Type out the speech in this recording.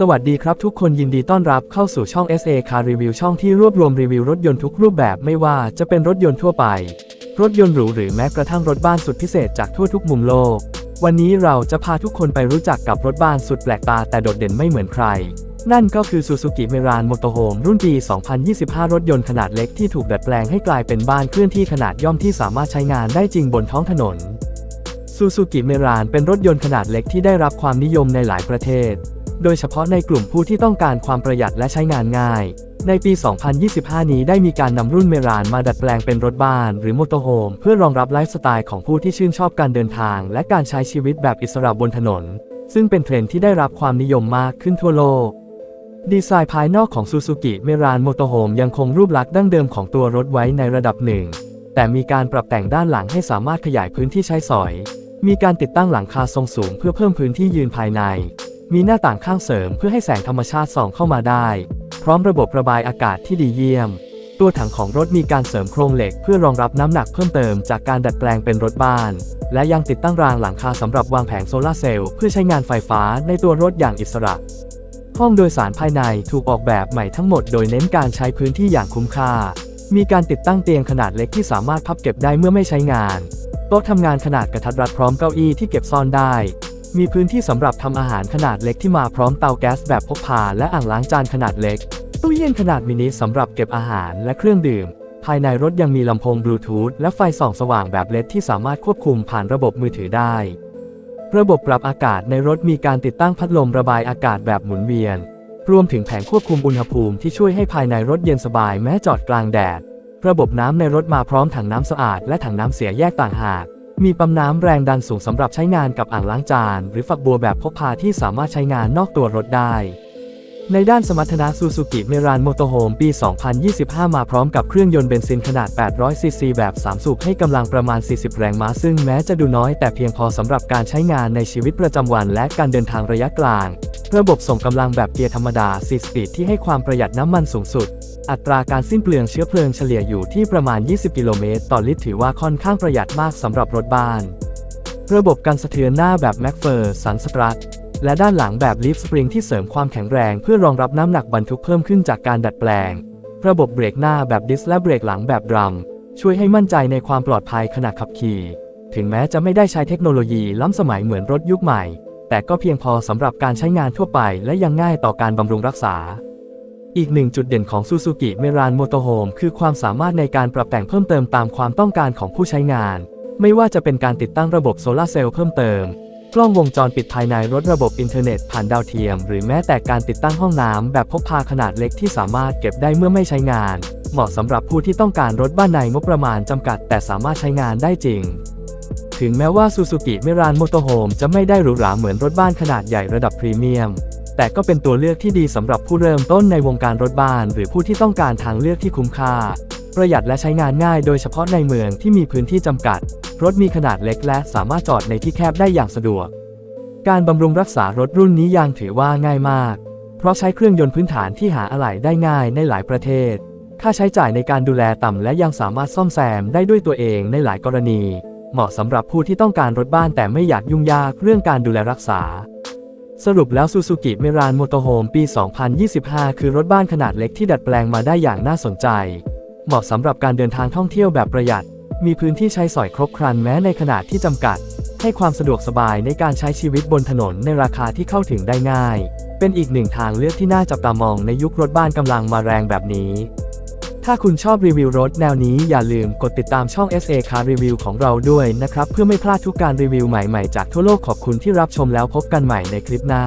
สวัสดีครับทุกคนยินดีต้อนรับเข้าสู่ช่อง SA Car Review ช่องที่รวบรวมรีวิวรถยนต์ทุกรูปแบบไม่ว่าจะเป็นรถยนต์ทั่วไป รถยนต์หรูหรือแม้กระทั่งรถบ้านสุดพิเศษจากทั่วทุกมุมโลก วันนี้เราจะพาทุกคนไปรู้จักกับรถบ้านสุดแปลกตาแต่โดดเด่นไม่เหมือนใคร นั่นก็คือ Suzuki Meran Motorhome รุ่นปี 2025 รถยนต์ขนาดเล็กที่ถูกดัดแปลงให้กลายเป็นบ้านเคลื่อนที่ขนาดย่อมที่สามารถใช้งานได้จริงบนท้องถนนซูซูกิเมรานเป็นรถยนต์ขนาดเล็กที่ได้รับความนิยมในหลายประเทศ โดยเฉพาะในกลุ่มผู้ที่ต้องการความประหยัดและใช้งานง่าย ในปี 2025 นี้ได้มีการนำรุ่นเมรานมาดัดแปลงเป็นรถบ้านหรือมอเตอร์โฮมเพื่อรองรับไลฟ์สไตล์ของผู้ที่ชื่นชอบการเดินทาง และการใช้ชีวิตแบบอิสระบนถนน ซึ่งเป็นเทรนด์ที่ได้รับความนิยมมากขึ้นทั่วโลกดีไซน์ภายนอกของซูซูกิเมรานมอเตอร์โฮมยังคงรูปลักษณ์ดั้งเดิมของตัวรถไว้ในระดับหนึ่ง แต่มีการปรับแต่งด้านหลังให้สามารถขยายพื้นที่ใช้สอย มีการติดตั้งหลังคาทรงสูงเพื่อเพิ่มพื้นที่ยืนภายใน มีหน้าต่างข้างเสริมเพื่อให้แสงธรรมชาติส่องเข้ามาได้ พร้อมระบบระบายอากาศที่ดีเยี่ยม ตัวถังของรถมีการเสริมโครงเหล็กเพื่อรองรับน้ำหนักเพิ่มเติมจากการดัดแปลงเป็นรถบ้าน และยังติดตั้งรางหลังคาสำหรับวางแผงโซลาร์เซลล์เพื่อใช้งานไฟฟ้าในตัวรถอย่างอิสระ ห้องโดยสารภายในถูกออกแบบใหม่ทั้งหมด โดยเน้นการใช้พื้นที่อย่างคุ้มค่า มีการติดตั้งเตียงขนาดเล็กที่สามารถพับเก็บได้เมื่อไม่ใช้งาน โต๊ะทำงานขนาดกระทัดรัดพร้อมเก้าอี้ที่เก็บซ่อนได้ มีพื้นที่สำหรับทำอาหารขนาดเล็กที่มาพร้อมเตาแก๊สแบบพกพาและอ่างล้างจานขนาดเล็ก ตู้เย็นขนาดมินิสำหรับเก็บอาหารและเครื่องดื่ม ภายในรถยังมีลำโพงบลูทูธและไฟส่องสว่างแบบเลดที่สามารถควบคุมผ่านระบบมือถือได้ ระบบปรับอากาศในรถมีการติดตั้งพัดลมระบายอากาศแบบหมุนเวียน รวมถึงแผงควบคุมอุณหภูมิที่ช่วยให้ภายในรถเย็นสบายแม้จอดกลางแดด ระบบน้ำในรถมาพร้อมถังน้ำสะอาดและถังน้ำเสียแยกต่างหาก มีปั๊มน้ำแรงดันสูงสำหรับใช้งานกับอ่างล้างจาน หรือฝักบัวแบบพกพาที่สามารถใช้งานนอกตัวรถได้ ในด้านสมรรถนะซูซูกิเมรานมอเตโฮมปี 2025 มาพร้อมกับเครื่องยนต์เบนซินขนาด 800 ซีซีแบบ 3 สูบให้กำลังประมาณ 40 แรงม้าซึ่งแม้จะดูน้อยแต่เพียงพอสำหรับการใช้งานในชีวิตประจำวันและการเดินทางระยะกลาง ระบบส่งกำลังแบบเกียร์ธรรมดา 4 สปีดที่ให้ความประหยัดน้ำมันสูงสุด อัตราการสิ้นเปลืองเชื้อเพลิงเฉลี่ยอยู่ที่ประมาณ 20 กิโลเมตรต่อลิตรถือว่าค่อนข้างประหยัดมากสำหรับรถบ้าน ระบบกันสะเทือนหน้าแบบแม็กเฟอร์สันสตรัทและด้านหลังแบบลิฟต์สปริงที่เสริมความแข็งแรงเพื่อรองรับน้ำหนักบรรทุกเพิ่มขึ้นจากการดัดแปลง ระบบเบรกหน้าแบบดิสและเบรกหลังแบบดรัมช่วยให้มั่นใจในความปลอดภัยขณะขับขี่ ถึงแม้จะไม่ได้ใช้เทคโนโลยีล้ำสมัยเหมือนรถยุคใหม่ แต่ก็เพียงพอสำหรับการใช้งานทั่วไปและยังง่ายต่อการบำรุงรักษา อีกหนึ่งจุดเด่นของ Suzuki m e r a n Motorhome คือความสามารถในการปรับแต่งเพิ่มเติมตามความต้องการของผู้ใช้งาน ไม่ว่าจะเป็นการติดตั้งระบบโซลาร์เซลล์เพิ่มเติม กล้องวงจรปิดภายในรถระบบอินเทอร์เน็ตผ่านดาวเทียม หรือแม้แต่การติดตั้งห้องน้ำแบบพกพาขนาดเล็กที่สามารถเก็บได้เมื่อไม่ใช้งาน เหมาะสำหรับผู้ที่ต้องการรถบ้านในงบประมาณจำกัด แต่สามารถใช้งานได้จริง ถึงแม้ว่า Suzuki m e r a n Motorhome จะไม่ได้หรูหราเหมือนรถบ้านขนาดใหญ่ระดับพรีเมียม แต่ก็เป็นตัวเลือกที่ดีสำหรับผู้เริ่มต้นในวงการรถบ้าน หรือผู้ที่ต้องการทางเลือกที่คุ้มค่า ประหยัดและใช้งานง่ายโดยเฉพาะในเมืองที่มีพื้นที่จำกัด รถมีขนาดเล็กและสามารถจอดในที่แคบได้อย่างสะดวก การบำรุงรักษารถรุ่นนี้ยังถือว่าง่ายมาก เพราะใช้เครื่องยนต์พื้นฐานที่หาอะไหล่ได้ง่ายในหลายประเทศ ค่าใช้จ่ายในการดูแลต่ำและยังสามารถซ่อมแซมได้ด้วยตัวเองในหลายกรณี เหมาะสำหรับผู้ที่ต้องการรถบ้านแต่ไม่อยากยุ่งยากเรื่องการดูแลรักษา สรุปแล้ว Suzuki m e r a n Motorhome ปี 2025 คือรถบ้านขนาดเล็กที่ดัดแปลงมาได้อย่างน่าสนใจ เหมาะสำหรับการเดินทางท่องเที่ยวแบบประหยัด มีพื้นที่ใช้สอยครบครันแม้ในขนาดที่จำกัด ให้ความสะดวกสบายในการใช้ชีวิตบนถนนในราคาที่เข้าถึงได้ง่าย เป็นอีกหนึ่งทางเลือกที่น่าจับตามองในยุครถบ้านกำลังมาแรงแบบนี้ ถ้าคุณชอบรีวิวรถแนวนี้อย่าลืมกดติดตามช่อง SA Car Review ของเราด้วยนะครับ เพื่อไม่พลาดทุกการรีวิวใหม่ๆ จากทั่วโลกขอบคุณที่รับชมแล้วพบกันใหม่ในคลิปหน้า